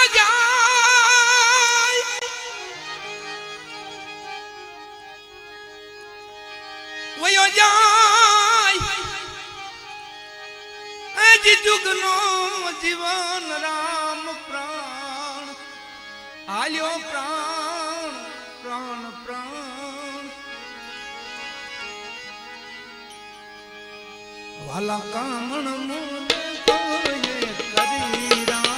વયો જાય વયો જાય આજ જુગનો જીવન રામ પ્રાણ આલ્યો પ્રાણ પ્રાણ પ્રાણ વાલા કામણ મોને કરી રામ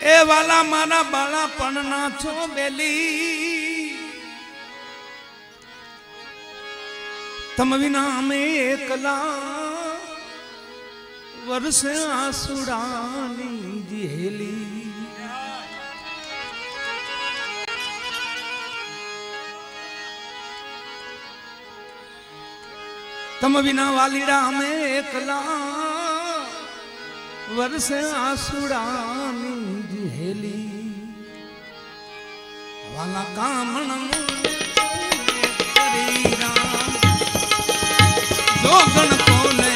એ વાલા મારા બાળા પણ ના છો બેલી. તમ વિના અમે એકલા વર્ષે આસુડાની જેલી તમ વિના વાલીડા અમે એકલા વર્ષે આસુડાની હેલી વાલા કામણ કરી રામ. જોગણ કોને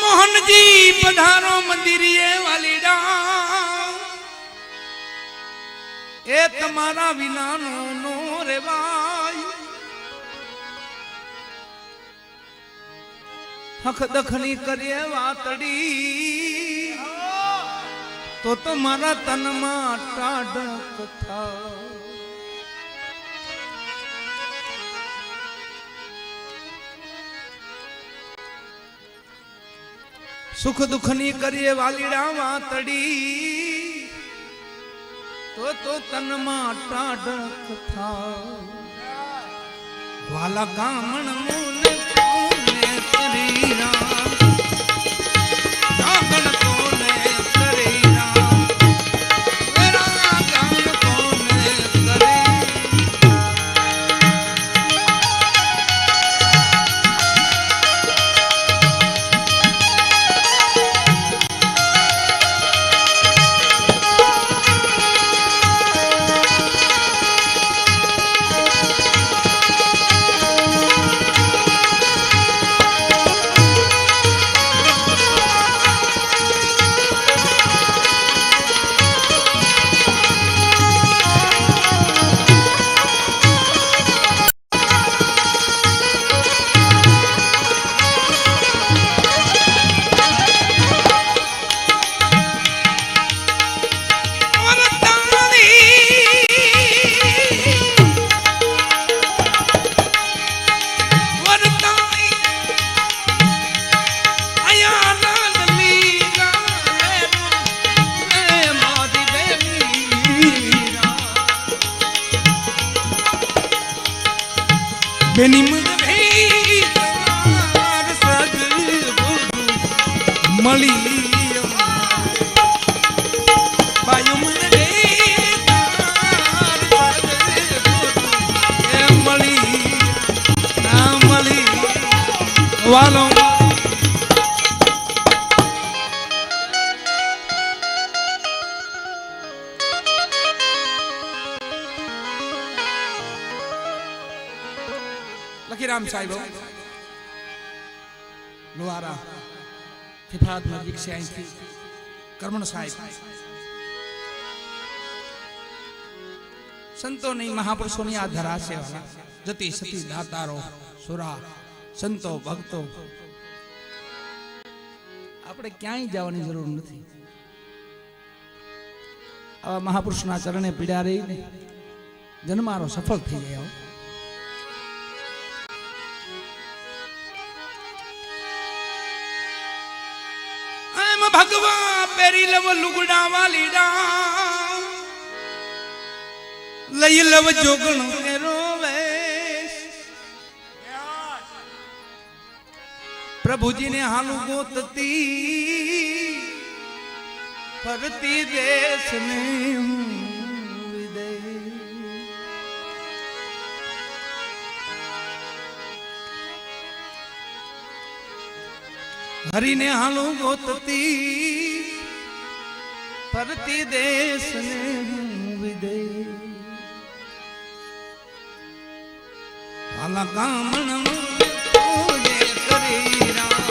મોહનજી પધારો મંદિરીએ વાલીડા. એ તમારા વિનાનો નો રેવાય. હખ દખની કરીએ વાતડી. તો તમારા તનમાં ટાઢક થાય સુખ દુઃખની કરીએ વાલીડામાં તડી તો તો તનમાં ટાઢક થાવ. વાલા કામણ મૂને કોને કરી મળી વાલો લખીરામ સાહેબ લોહારા ફિફાત નજીક અહીંથી કર્મણ સાહેબ. સંતોની મહાપુરુષોની આ ધરા છે જતી સતી દાતારો, સુરા, સંતો, ભક્તો. આપણે ક્યાંય જવાની જરૂર નથી. આવા મહાપુરુષના ચરણે પીડા રહીને જન્મારો સફળ થઈ ગયા. પેરી લવ લુગડા વાલીડા લઈ લવ જોગણ કેરો પ્રભુજીને હાલું ગોતતી. ફરતી દેશને હરીને હાલું ગોતતી. ફરતી વિદય વાલા ગામણ કોને કરી રામ.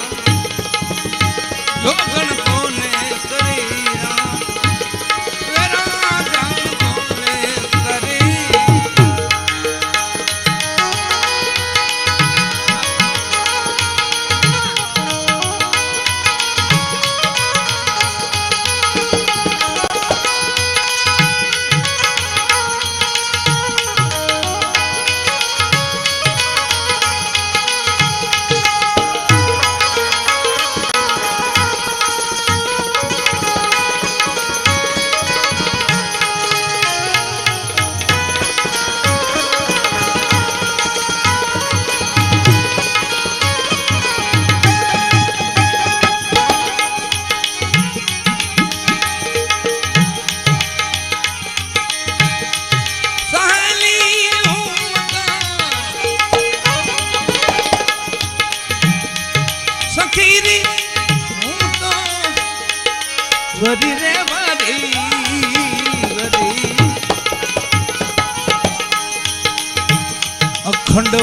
અખંડ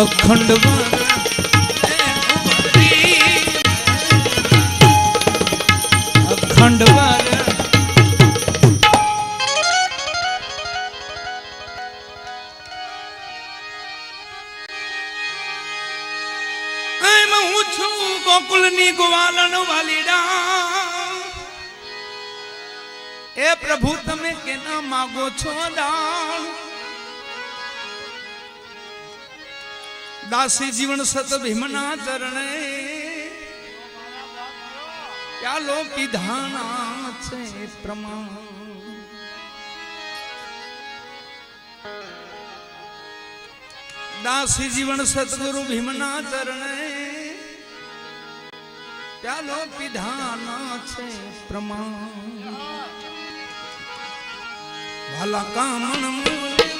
અખંડ અખંડ ગોકુલની ગોવાલણ વાલીડા. એ પ્રભુ તમે કેના માગો છો દાન? દાસી જીવન સત ભીમના ચરણે. ચાલો કીધાના છે પ્રમાણ? દાસી જીવન સતગુરુ ભીમના ચરણે. ચાલો પીધાના છે પ્રમાણ? વાલા કામણ મૂળ